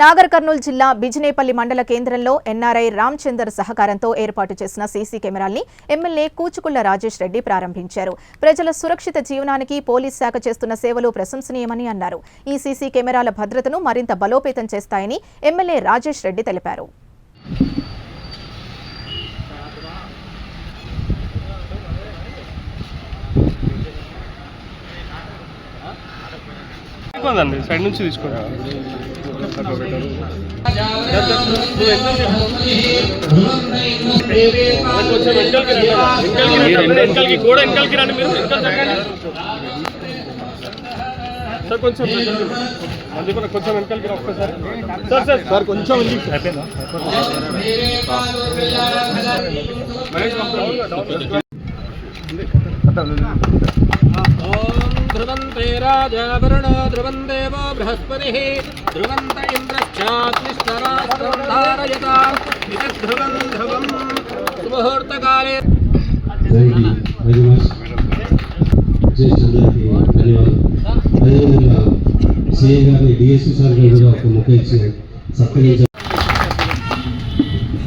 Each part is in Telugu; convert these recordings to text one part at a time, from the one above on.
నాగర్ కర్నూలు జిల్లా బిజినేపల్లి మండల కేంద్రంలో ఎన్ఆర్ఐ రామచందర్ సహకారంతో ఏర్పాటు చేసిన సీసీ కెమెరాల్ని ఎమ్మెల్యే కూచుకుళ్ళ రాజేష్ రెడ్డి ప్రారంభించారు. ప్రజల సురక్షిత జీవనానికి పోలీస్ శాఖ చేస్తున్న సేవలు ప్రశంసనీయమని అన్నారు. ఈ సీసీ కెమెరాల భద్రతను మరింత బలోపేతం చేస్తాయని ఎమ్మెల్యే రాజేష్ రెడ్డి తెలిపారు. సైడ్ నుంచి తీసుకోండి వెనకాలకి రండి అన్న. వెనకాలకి రండి. వెనకాలకి గోడ వెనకాలకి రండి మీరు వెనకాల జరగండి. సార్ కొంచెం వెనకాలకి రండి. అందుకు నాకు కొంచెం వెనకాలకి రా ఒక్కసారి సార్ సార్ సార్ కొంచెం అయిపోయిందా మహేష్ పంపుతాను. ध्रुवन्ते राजा वरुणो ध्रुवन् देवो बृहस्पतिः అదేవిధంగా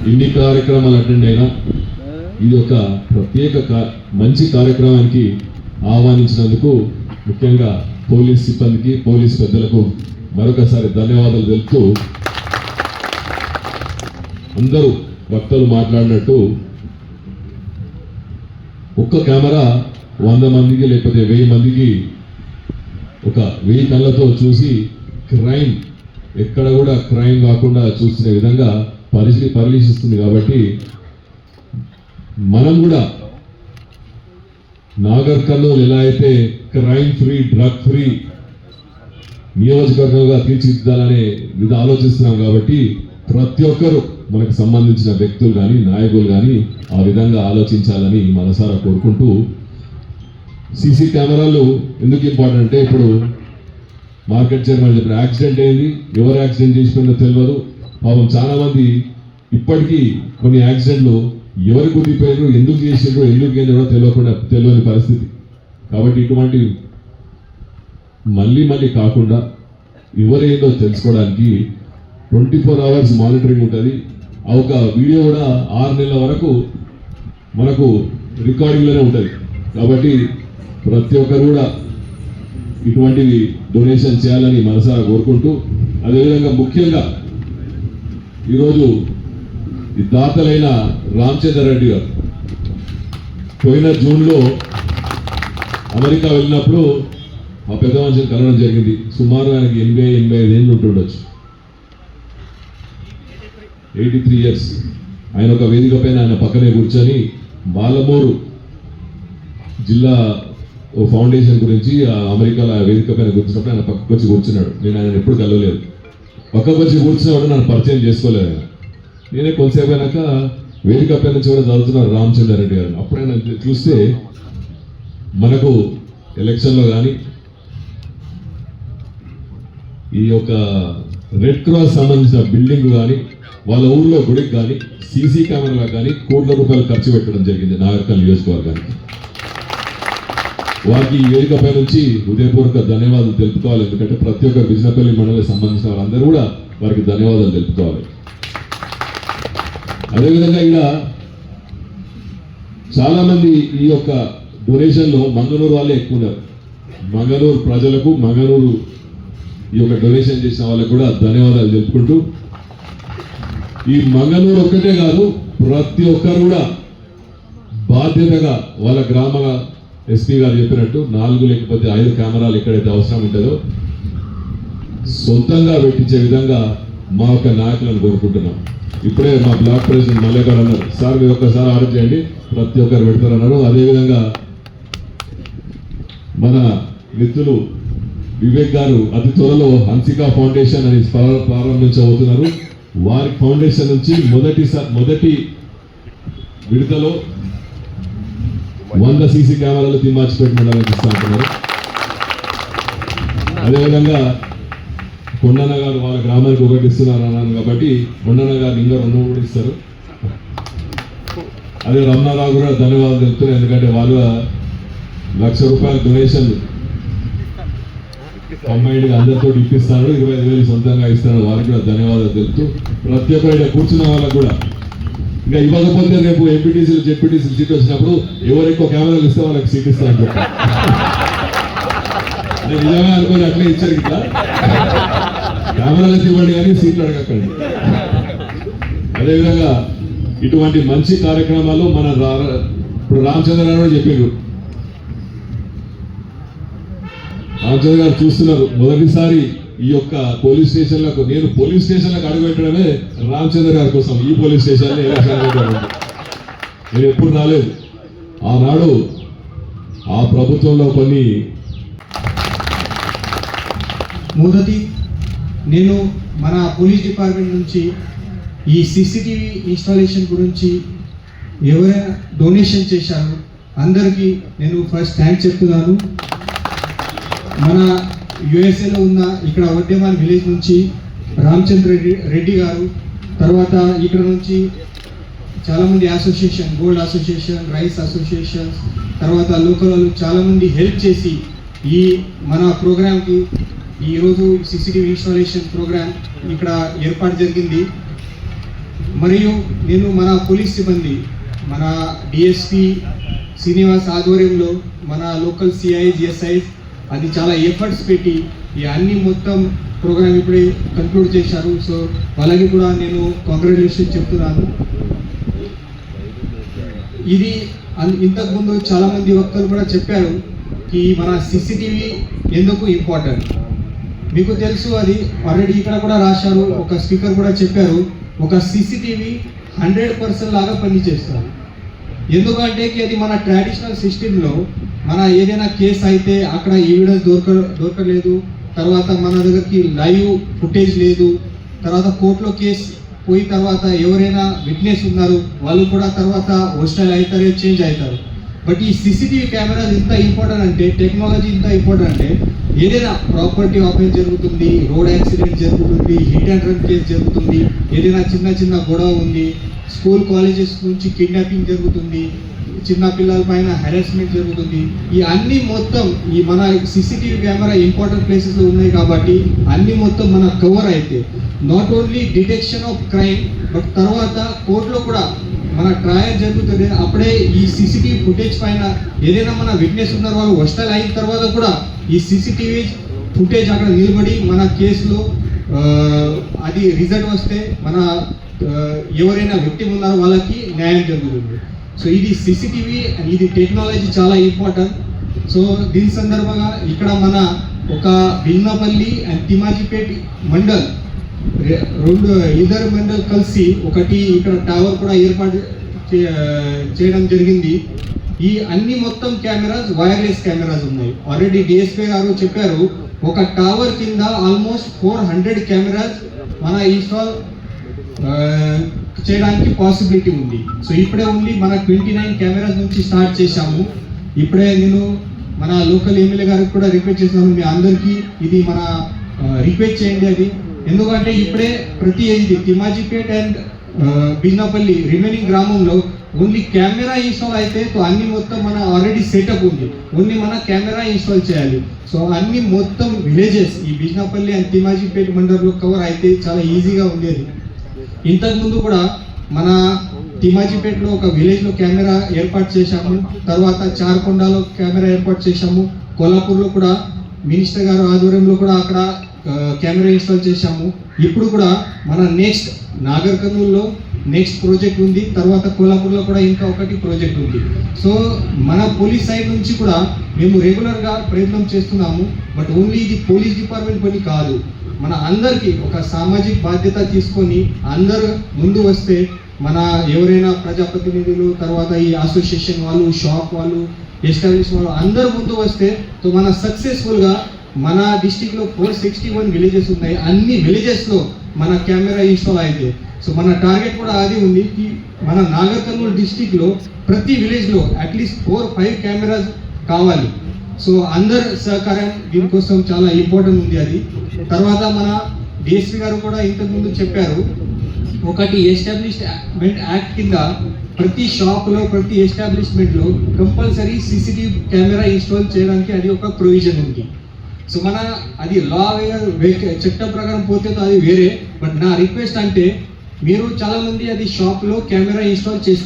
ఇన్ని కార్యక్రమాలు అటెండ్ అయినా ఇది ఒక ప్రత్యేక మంచి కార్యక్రమానికి ఆహ్వానించినందుకు ముఖ్యంగా పోలీస్ సిబ్బందికి పోలీస్ పెద్దలకు మరొకసారి ధన్యవాదాలు తెలుపుతూ అందరూ భక్తులు మాట్లాడినట్టు ఒక్క కెమెరా వంద మందికి లేకపోతే వెయ్యి మందికి ఒక వెయ్యి కళ్ళతో చూసి క్రైమ్ ఎక్కడ కూడా క్రైమ్ కాకుండా చూసిన విధంగా పరిశీ పరిశీలిస్తుంది కాబట్టి మనం కూడా నాగర్ కర్నూలు ఎలా అయితే క్రైమ్ ఫ్రీ డ్రగ్ ఫ్రీ నియోజకవర్గంగా తీర్చిదిద్దాలనే విధ ఆలోచిస్తున్నాం కాబట్టి ప్రతి ఒక్కరూ మనకు సంబంధించిన వ్యక్తులు కానీ నాయకులు కానీ ఆ విధంగా ఆలోచించాలని మనసారా కోరుకుంటూ సీసీ కెమెరాలు ఎందుకు ఇంపార్టెంట్ అంటే ఇప్పుడు మార్కెట్ చైర్మన్ చెప్పిన యాక్సిడెంట్ ఏంది ఎవరు యాక్సిడెంట్ చేసిపోయిందో తెలియదు. పాపం చాలామంది ఇప్పటికీ కొన్ని యాక్సిడెంట్లు ఎవరు గుద్దిపోయారు ఎందుకు చేసిండ్రో ఎందుకు ఏందో తెలియకుండా తెలియని పరిస్థితి. కాబట్టి ఇటువంటి మళ్ళీ మళ్ళీ కాకుండా ఎవరేందో తెలుసుకోవడానికి ట్వంటీ ఫోర్ అవర్స్ మానిటరింగ్ ఉంటుంది. ఆ ఒక వీడియో కూడా ఆరు నెలల వరకు మనకు రికార్డింగ్లోనే ఉంటుంది. కాబట్టి ప్రతి ఒక్కరు కూడా ఇటువంటివి డొనేషన్ చేయాలని మనసారా కోరుకుంటూ అదేవిధంగా ముఖ్యంగా ఈరోజు ఈ దాతలైన రామచంద్ర రెడ్డి గారు పోయిన జూన్లో అమెరికా వెళ్ళినప్పుడు ఆ పెద్ద మనిషిని కలవడం జరిగింది. సుమారు ఆయనకి ఎనభై ఎనభై ఐదు ఏళ్ళు ఉంటుండొచ్చు ఎయిటీ త్రీ ఇయర్స్. ఆయన ఒక వేదిక పైన ఆయన పక్కనే కూర్చొని బాలమూరు జిల్లా ఓ ఫౌండేషన్ గురించి ఆ అమెరికాలో ఆ వేదిక పైన కూర్చున్నప్పుడు ఆయన పక్కకు వచ్చి కూర్చున్నాడు. నేను ఆయన ఎప్పుడు కలవలేదు. పక్కకు వచ్చి కూర్చున్నప్పుడు నన్ను పరిచయం చేసుకోలేదు ఆయన. నేనే కొంతసేపు అయినాక వేదిక పైన నుంచి కూడా చదువుతున్నారు రామచంద్ర రెడ్డి గారు. అప్పుడు ఆయన చూస్తే మనకు ఎలక్షన్లో కానీ ఈ యొక్క రెడ్ క్రాస్ సంబంధించిన బిల్డింగ్ కానీ వాళ్ళ ఊళ్ళో గుడికి కానీ సీసీ కెమెరాలకు కానీ కోట్ల రూపాయలు ఖర్చు పెట్టడం జరిగింది నాగరికల్ నియోజకవర్గానికి. వారికి ఈ వేదికపై నుంచి హృదయపూర్వక ధన్యవాదాలు తెలుపుకోవాలి. ఎందుకంటే ప్రతి ఒక్క బిజినపల్లి మండలికి సంబంధించిన వాళ్ళందరూ కూడా వారికి ధన్యవాదాలు తెలుపుకోవాలి. అదేవిధంగా ఇక్కడ చాలామంది ఈ యొక్క డొనేషన్లో మంగళూరు వాళ్ళే ఎక్కువ ఉన్నారు. మంగళూరు ప్రజలకు మంగళూరు ఈ యొక్క డొనేషన్ చేసిన వాళ్ళకు కూడా ధన్యవాదాలు చెప్పుకుంటూ ఈ మంగళూరు ఒక్కటే కాదు ప్రతి ఒక్కరు కూడా బాధ్యతగా వాళ్ళ గ్రామ ఎస్పీ గారు చెప్పినట్టు నాలుగు లేకపోతే ఐదు కెమెరాలు ఎక్కడైతే అవసరం ఉంటుందో సొంతంగా పెట్టించే విధంగా మా యొక్క నాయకులను కోరుకుంటున్నాం. ఇప్పుడే మా బ్లాక్ ప్రెసిడెంట్ మల్లె గారు అన్నారు సార్ మీరు ఒక్కసారి ఆర్డర్ చేయండి ప్రతి ఒక్కరు పెడతారన్నారు. అదేవిధంగా మన మిత్రులు వివేక్ గారు అతి త్వరలో హన్సికా ఫౌండేషన్ అని ప్రార- ప్రారంభించబోతున్నారు. వారి ఫౌండేషన్ నుంచి మొదటి మొదటి విడతలో వంద సీసీ కెమెరాలు తిమ్మాచిపేట మండలానికి ఇస్తా అంటున్నారు. అదేవిధంగా కొండన్న గారు వాళ్ళ గ్రామానికి ఒకటి ఇస్తున్నారు అన్నాను కాబట్టి కొండన్న గారు ఇంకా రెండు కూడా ఇస్తారు. అదే రమణారావు కూడా ధన్యవాదాలు తెలుపుతున్నారు ఎందుకంటే వాళ్ళ లక్ష రూపాయల డొనేషన్ కంబైన్డ్ అందరితో ఇప్పిస్తాడు ఇరవై ఐదు వేలు సొంతంగా ఇస్తాడు వారికి కూడా ధన్యవాదాలు తెలుపుతూ ప్రతి ఒక్కరు కూర్చున్న వాళ్ళకు కూడా. ఇంకా ఇవ్వకపోతే రేపు ఎంపీటీసీలు జెడ్పీటీసీలు సీట్ వచ్చినప్పుడు ఎవరు ఎక్కువ కెమెరాలు ఇస్తే వాళ్ళకి సీట్ ఇస్తాను నేను నిజమే అనుకోని అట్లే ఇచ్చారు ఇట్లా. కెమెరాలు ఇవ్వండి కానీ సీట్లు అడగకండి. అదేవిధంగా ఇటువంటి మంచి కార్యక్రమాలు మన రా- ఇప్పుడు రామచంద్ర చెప్పిండ్రు కూడా చెప్పారు రామచంద్ర గారు చూస్తున్నారు. మొదటిసారి ఈ యొక్క పోలీస్ స్టేషన్లకు నేను పోలీస్ స్టేషన్లకు అడుగుపెట్టడమే రామచంద్ర గారి కోసం. ఈ పోలీస్ స్టేషన్ నేను ఎప్పుడు రాలేదు. ఆనాడు ఆ ప్రభుత్వంలో కొన్ని మొదటి నేను మన పోలీస్ డిపార్ట్మెంట్ నుంచి ఈ సీసీటీవీ ఇన్స్టాలేషన్ గురించి ఎవరైనా డొనేషన్ చేశారు అందరికీ నేను ఫస్ట్ థ్యాంక్స్ చెప్తున్నాను. మన యుఎస్ఏలో ఉన్న ఇక్కడ వడ్డేమాన్ విలేజ్ నుంచి రామచంద్ర రెడ్డి రెడ్డి గారు తర్వాత ఇక్కడ నుంచి చాలామంది association gold association rice association తర్వాత లోకల్ వాళ్ళు చాలామంది హెల్ప్ చేసి ఈ మన ప్రోగ్రామ్కి ఈరోజు సిసిటీవీ ఇన్స్టాలేషన్ ప్రోగ్రామ్ ఇక్కడ ఏర్పాటు జరిగింది. మరియు నేను మన పోలీస్ సిబ్బంది మన డిఎస్పి శ్రీనివాస్ ఆధ్వర్యంలో మన లోకల్ సిఐ జిఎస్ఐ అది చాలా ఎఫర్ట్స్ పెట్టి ఈ అన్ని మొత్తం ప్రోగ్రామ్ ఇప్పుడే కంక్లూడ్ చేశారు. సో వాళ్ళకి కూడా నేను కాంగ్రాచులేషన్ చెప్తున్నాను. ఇది అన్- ఇంతకుముందు చాలామంది వక్తలు కూడా చెప్పారు ఈ మన సీసీటీవీ ఎందుకు ఇంపార్టెంట్ మీకు తెలుసు అది ఆల్రెడీ ఇక్కడ కూడా రాశారు ఒక స్పీకర్ కూడా చెప్పారు. ఒక సిసిటీవీ హండ్రెడ్ పర్సెంట్ లాగా పనిచేస్తారు ఎందుకంటే అది మన ట్రెడిషనల్ సిస్టంలో మన ఏదైనా కేసు అయితే అక్కడ ఎవిడెన్స్ దొరక దొరకలేదు. తర్వాత మన దగ్గరికి లైవ్ ఫుటేజ్ లేదు. తర్వాత కోర్టులో కేసు పోయిన తర్వాత ఎవరైనా విట్నెస్ ఉన్నారు వాళ్ళు కూడా తర్వాత హోస్టల్ అవుతారు చేంజ్ అవుతారు. బట్ ఈ సీసీటీవీ కెమెరాస్ ఇంత ఇంపార్టెంట్ అంటే టెక్నాలజీ ఇంత ఇంపార్టెంట్ అంటే ఏదైనా ప్రాపర్టీ ఆఫెన్స్ జరుగుతుంది రోడ్ యాక్సిడెంట్ జరుగుతుంది హిట్ అండ్ రన్ కేసు జరుగుతుంది ఏదైనా చిన్న చిన్న గొడవ ఉంది స్కూల్ కాలేజెస్ నుంచి కిడ్నాపింగ్ జరుగుతుంది చిన్న పిల్లల పైన హెరాస్మెంట్ జరుగుతుంది. ఈ అన్ని మొత్తం ఈ మన సీసీటీవీ కెమెరా ఇంపార్టెంట్ ప్లేసెస్లో ఉన్నాయి కాబట్టి అన్ని మొత్తం మన కవర్ అయితే. Not only detection of crime but తర్వాత కోర్టులో కూడా మన ట్రయల్ జరుగుతుంది. అప్పుడే ఈ సీసీటీవీ ఫుటేజ్ పైన ఏదైనా మన విట్నెస్ ఉన్నారు వాళ్ళు వస్తాలు అయిన తర్వాత కూడా ఈ సీసీటీవీ ఫుటేజ్ అక్కడ నిలబడి మన కేసులో అది రిజల్ట్ వస్తే మన ఎవరైనా వ్యక్తి ఉన్నారో వాళ్ళకి న్యాయం జరుగుతుంది. సో ఇది సీసీటీవీ ఇది టెక్నాలజీ చాలా ఇంపార్టెంట్ సో దీని సందర్భంగా ఇక్కడ మన ఒక భిన్నపల్లి అండ్ తిమాజిపేట్ మండల్ రెండు ఇద్దరు మండల్ కలిసి ఒకటి ఇక్కడ టవర్ కూడా ఏర్పాటు చేయడం జరిగింది. ఈ అన్ని మొత్తం కెమెరాస్ వైర్లెస్ కెమెరాస్ ఉన్నాయి. ఆల్రెడీ డిఎస్పీ గారు చెప్పారు ఒక టవర్ కింద ఆల్మోస్ట్ ఫోర్ హండ్రెడ్ కెమెరాస్ మన ఇన్స్టాల్ చేయడానికి పాసిబిలిటీ ఉంది. సో ఇప్పుడే ఓన్లీ మన ట్వంటీ నైన్ కెమెరాస్ నుంచి స్టార్ట్ చేశాము. ఇప్పుడే నేను మన లోకల్ ఎమ్మెల్యే గారికి కూడా రిక్వెస్ట్ చేస్తున్నాను మీ అందరికీ ఇది మన రిక్వెస్ట్ చేయండి అది. ఎందుకంటే ఇప్పుడే ప్రతి ఇది తిమాజిపేట్ అండ్ బిజ్నాపల్లి రిమైనింగ్ గ్రామంలో ఓన్లీ కెమెరా ఇన్స్టాల్ అయితే సో అన్ని మొత్తం మన ఆల్రెడీ సెటప్ ఉంది. ఓన్లీ మన కెమెరా ఇన్స్టాల్ చేయాలి. సో అన్ని మొత్తం విలేజెస్ ఈ బిజ్నపల్లి అండ్ తిమాజిపేట్ మండలంలో కవర్ అయితే చాలా ఈజీగా ఉండేది. ఇంతకుముందు కూడా మన తిమాజిపేటలో ఒక విలేజ్లో కెమెరా ఏర్పాటు చేశాము. తర్వాత చార్కొండలో కెమెరా ఏర్పాటు చేశాము. కొల్లాపూర్లో కూడా మినిస్టర్ గారు ఆధ్వర్యంలో కూడా అక్కడ కెమెరా ఇన్స్టాల్ చేశాము. ఇప్పుడు కూడా మన నెక్స్ట్ నాగర్ కర్నూల్లో నెక్స్ట్ ప్రాజెక్ట్ ఉంది. తర్వాత కోల్హాపూర్లో కూడా ఇంకా ఒకటి ప్రాజెక్ట్ ఉంది. సో మన పోలీస్ సైడ్ నుంచి కూడా మేము రెగ్యులర్గా ప్రయత్నం చేస్తున్నాము. బట్ ఓన్లీ ఇది పోలీస్ డిపార్ట్మెంట్ పని కాదు. మన అందరికీ ఒక సామాజిక బాధ్యత తీసుకొని అందరూ ముందు వస్తే మన ఎవరైనా ప్రజాప్రతినిధులు తర్వాత ఈ అసోసియేషన్ వాళ్ళు షాప్ వాళ్ళు ఎస్టాబ్లిష్ వాళ్ళు అందరు ముందు వస్తే సో మన సక్సెస్ఫుల్గా మన డిస్టిక్లో ఫోర్ సిక్స్టీ వన్ విలేజెస్ ఉన్నాయి. అన్ని విలేజెస్లో మన కెమెరా ఇన్స్టాల్ అయితే సో మన టార్గెట్ కూడా అది ఉంది మన నాగర్ కర్నూలు డిస్టిక్లో ప్రతి విలేజ్లో at least four five cameras కావాలి. సో అందరు సహకారం దీనికోసం చాలా ఇంపార్టెంట్ ఉంది అది. తర్వాత మన డిఎస్పీ గారు కూడా ఇంతకుముందు చెప్పారు ఒకటి ఎస్టాబ్లిష్మెంట్ యాక్ట్ కింద ప్రతి షాప్లో ప్రతి ఎస్టాబ్లిష్మెంట్లో కంపల్సరీ సీసీటీవీ కెమెరా ఇన్స్టాల్ చేయడానికి అది ఒక ప్రొవిజన్ ఉంది. సో మన అది లా చట్టం ప్రకారం పోతే అది వేరే బట్ నా రిక్వెస్ట్ అంటే మీరు చాలా మంది అది షాప్లో కెమెరా ఇన్స్టాల్ చేసుకుంటారు